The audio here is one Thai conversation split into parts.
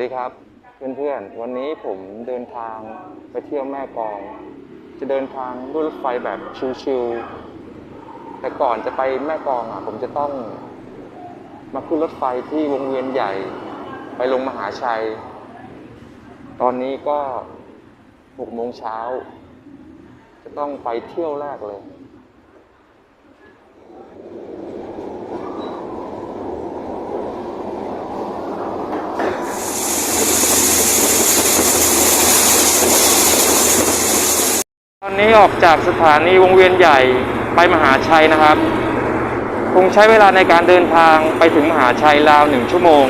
ดีครับเพื่อนๆ วันนี้ผมเดินทางไปเที่ยวแม่กอง จะเดินทางด้วยรถไฟแบบชิวๆแต่ก่อนจะไปแม่กองอะผมจะต้องมาขึ้นรถไฟที่วงเวียนใหญ่ ไปลงมหาชัย ตอนนี้ก็หกโมงเช้า จะต้องไปเที่ยวแรกเลย ตอนนี้ออกจากสถานีวงเวียนใหญ่ไปมหาชัยนะครับ คงใช้เวลาในการเดินทางไปถึงมหาชัยราวหนึ่งชั่วโมง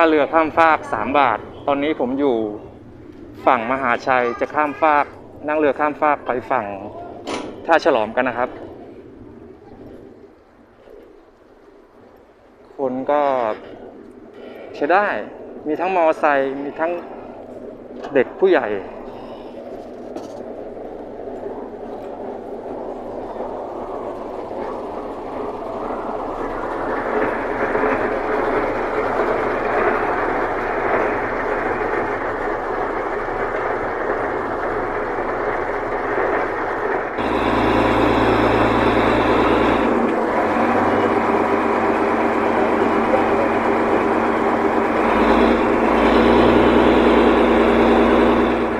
ค่าเรือข้ามฟาก 3 บาท ตอนนี้ผมอยู่ฝั่งมหาชัยจะข้ามฟาก นั่งเรือข้ามฟากไปฝั่งท่าฉลอมกันนะครับ คนก็ใช้ได้ มีทั้งมอไซค์มีทั้งเด็กผู้ใหญ่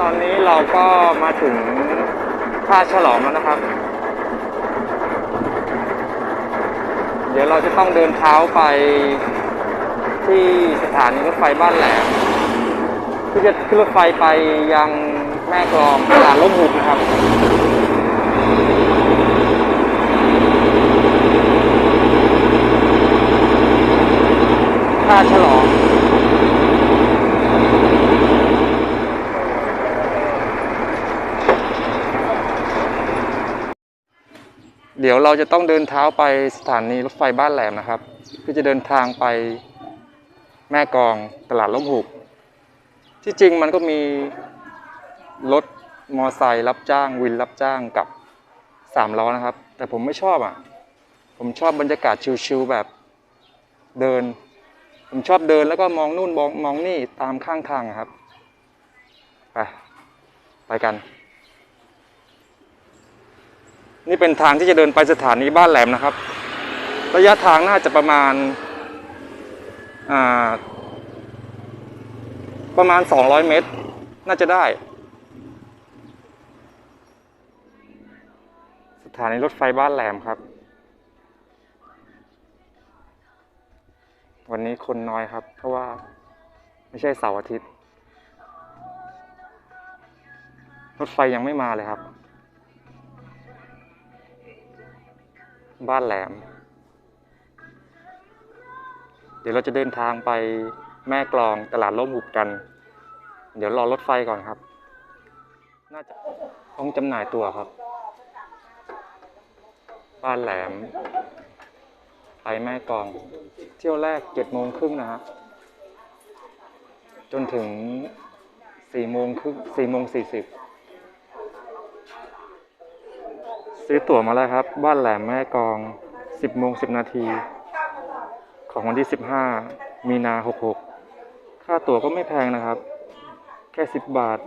ตอนนี้เราก็มา ถึงท่าฉลองแล้วนะครับ เดี๋ยวเราจะต้องเดินเท้าไปที่สถานีรถไฟบ้านแหลมที่จะขึ้นรถไฟไปยังแม่กลองตลาดล้มหุบนะครับ ท่าฉลอม เดี๋ยวเราจะต้องเดินเท้าไปสถานีรถไฟบ้านแหลมนะครับเพื่อจะเดินทางไปแม่กองตลาดล่มหุบ ที่จริงมันก็มีรถมอไซค์รับจ้างวินรับจ้างกับสามล้อนะครับ แต่ผมไม่ชอบอะ ผมชอบบรรยากาศชิลๆแบบเดิน ผมชอบเดินแล้วก็มองนู่นมองมองนี่ตามข้างทางครับ ไป ไปกัน นี่เป็นทางที่จะเดินไปสถานีบ้านแหลมนะครับ ระยะทางน่าจะประมาณาประมาณ 200 เมตร น่าจะได้ สถานีรถไฟบ้านแหลมครับ วันนี้คนน้อยครับ เพราะว่าไม่ใช่เสาร์อาทิตย์ รถไฟยังไม่มาเลยครับ บ้านแหลม เดี๋ยวเราจะเดินทางไปแม่กลองตลาดล่มหุบกัน เดี๋ยวรอรถไฟก่อนครับ น่าจะต้องจำหน่ายตัวครับ บ้านแหลม ไปแม่กลอง เที่ยวแรกเจ็ดโมงครึ่งนะฮะ จนถึงสี่โมงครึ่งสี่โมงสี่สิบ ซื้อตั๋วมาแล้วครับ บ้านแหลมแม่กอง 10โมง10 นาที ของวันที่ 15 มีนา 66 ค่าตั๋วก็ไม่แพงนะครับ แค่ 10 บาท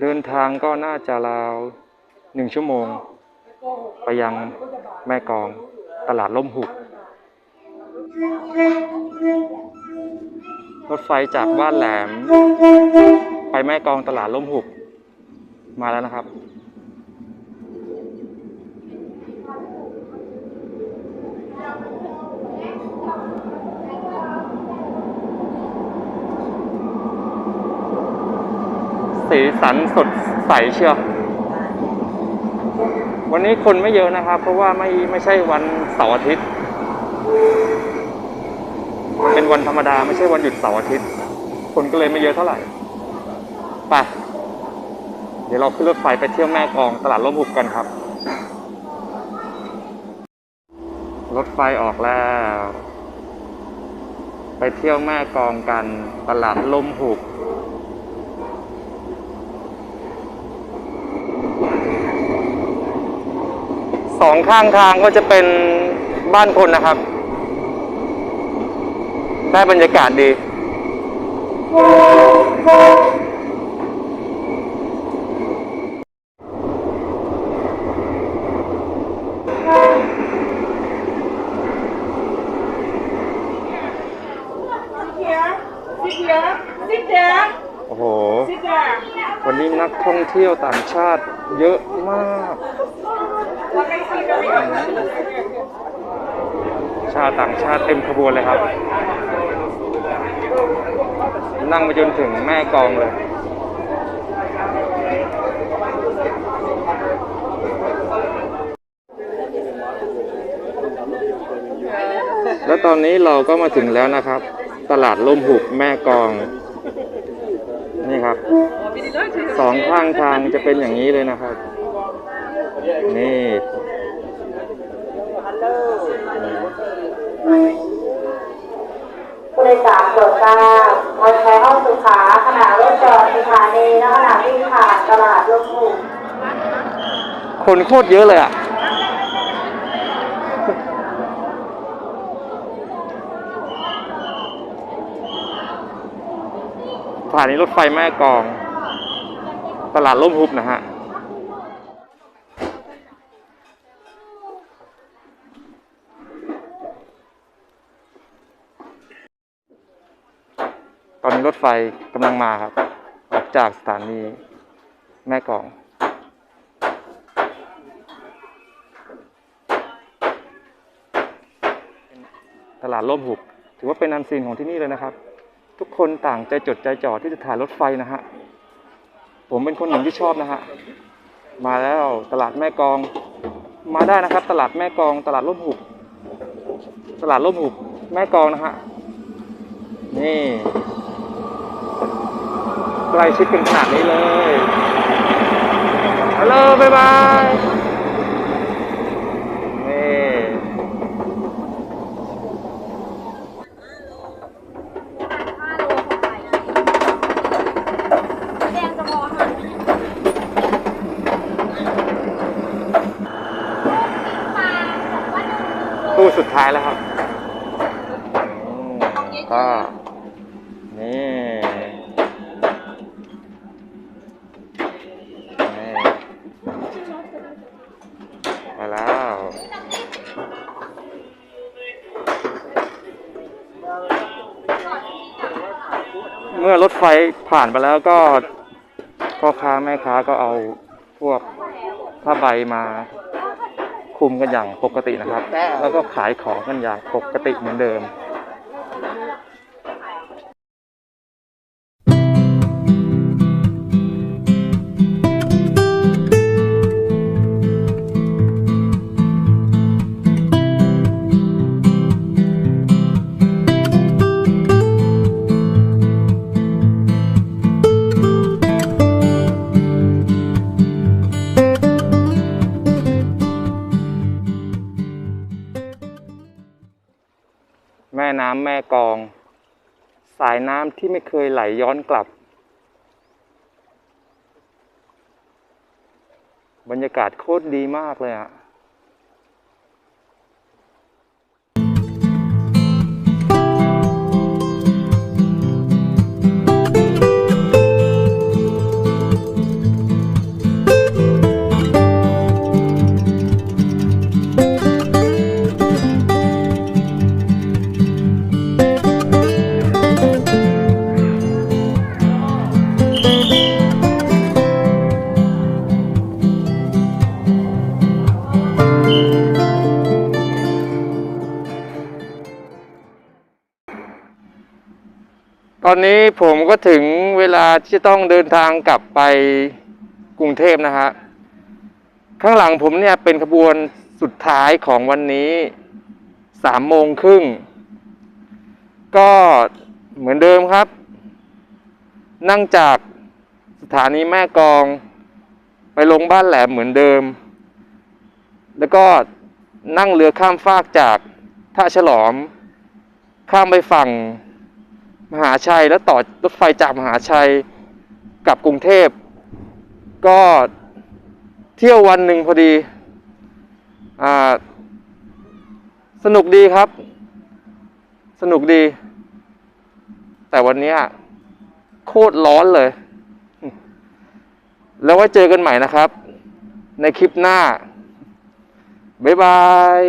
เดินทางก็น่าจะราว 1 ชั่วโมง ไปยังแม่กองตลาดล่มหุบรถไฟจากบ้านแหลม ไปแม่กองตลาดล่มหุบ มาแล้วนะครับ สีสันสดใสเชียววันนี้คนไม่เยอะนะครับ เพราะว่าไม่ไม่ใช่วันเสาร์อาทิตย์ เป็นวันธรรมดาไม่ใช่วันหยุดเสาร์อาทิตย์ คนก็เลยไม่เยอะเท่าไหร่ไปเดี๋ยวเราขึ้นรถไฟไปเที่ยวแม่กองตลาดร่มหุบกันครับ รถไฟออกแล้ว ไปเที่ยวแม่กองกันตลาดลมหุบ สองข้างทางก็จะเป็นบ้านคนนะครับ ได้บรรยากาศดี here, sit here, sit there, โอ้โห sit there. วันนี้นักท่องเที่ยวต่างชาติเยอะมากชาวต่างชาติเต็มขบวนเลยครับ นั่งไปจนถึงแม่กองเลยแล้วตอนนี้เราก็มาถึงแล้วนะครับ ตลาดล่มหุบแม่กอง นี่ครับสองข้างทางจะเป็นอย่างนี้เลยนะครับ นี่ ผู้โดยสารโปรดทราบวันใช้ห้องสุขาขณะรถจอดสถานีและขณะวิ่งผ่านตลาดร่มหุบคนโคตรเยอะเลยอะสถานีรถไฟแม่กอง ตลาดล่มหุบนะฮะ ตอนนี้รถ ไฟกำลังมาครับ ออกจากสถานีแม่กอง ตลาดร่มหุบ ถือว่าเป็นอันซีนของที่นี่เลยนะครับ ทุกคนต่างใจจดใจจ่อที่จะถ่ายรถไฟนะฮะ ผมเป็นคนหนึ่งที่ชอบนะฮะ มาแล้วตลาดแม่กอง มาได้นะครับ ตลาดแม่กอง ตลาดร่มหุบ ตลาดร่มหุบ แม่กองนะฮะ นี่ ใกล้ชิดกันขนาดนี้เลยฮัลโหลบ๊ายบายนี่แดงจะพอค่ะตู้สุดท้ายแล้วครับ เมื่อรถไฟผ่านไปแล้วก็พ่อค้าแม่ค้าก็เอาพวกผ้าใบมาคุมกันอย่างปกตินะครับ แล้วก็ขายของกันอย่างปกติเหมือนเดิม น้ำแม่กอง สายน้ำที่ไม่เคยไหลย้อนกลับ บรรยากาศโคตรดีมากเลยอะ อนนี้ผมก็ถึงเวลาที่จะต้องเดินทางกลับไปกรุงเทพนะฮะ ข้างหลังผมเนี่ยเป็นขบวนสุดท้ายของวันนี้สามโมงครึ่ง ก็เหมือนเดิมครับ นั่งจากสถานีแม่กอง ไปลงบ้านแหลมเหมือนเดิม แล้วก็นั่งเรือข้ามฟากจากท่าฉลอม ข้ามไปฝั่ง มหาชัย แล้วต่อรถไฟจากมหาชัยกลับกรุงเทพ ก็เที่ยววันหนึ่งพอดี อ่า สนุกดีครับ สนุกดี แต่วันนี้โคตรร้อนเลย แล้วไว้เจอกันใหม่นะครับ ในคลิปหน้า บ๊ายบาย